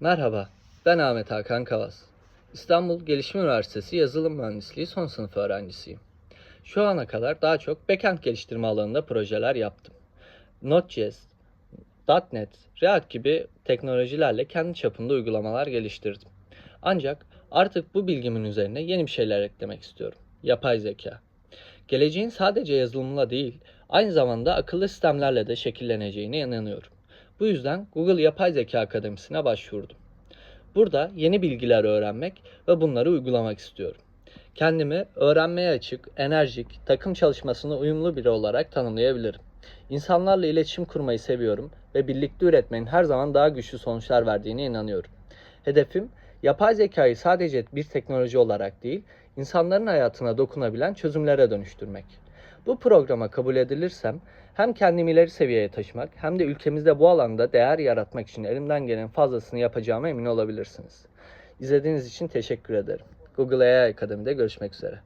Merhaba, ben Ahmet Hakan Kavas. İstanbul Gelişim Üniversitesi Yazılım Mühendisliği son sınıf öğrencisiyim. Şu ana kadar daha çok backend geliştirme alanında projeler yaptım. Node.js, .NET, React gibi teknolojilerle kendi çapında uygulamalar geliştirdim. Ancak artık bu bilgimin üzerine yeni bir şeyler eklemek istiyorum. Yapay zeka. Geleceğin sadece yazılımla değil, aynı zamanda akıllı sistemlerle de şekilleneceğine inanıyorum. Bu yüzden Google Yapay Zeka Akademisi'ne başvurdum. Burada yeni bilgiler öğrenmek ve bunları uygulamak istiyorum. Kendimi öğrenmeye açık, enerjik, takım çalışmasına uyumlu biri olarak tanımlayabilirim. İnsanlarla iletişim kurmayı seviyorum ve birlikte üretmenin her zaman daha güçlü sonuçlar verdiğine inanıyorum. Hedefim yapay zekayı sadece bir teknoloji olarak değil, insanların hayatına dokunabilen çözümlere dönüştürmek. Bu programa kabul edilirsem hem kendimi ileri seviyeye taşımak hem de ülkemizde bu alanda değer yaratmak için elimden gelen fazlasını yapacağıma emin olabilirsiniz. İzlediğiniz için teşekkür ederim. Google AI Akademi'de görüşmek üzere.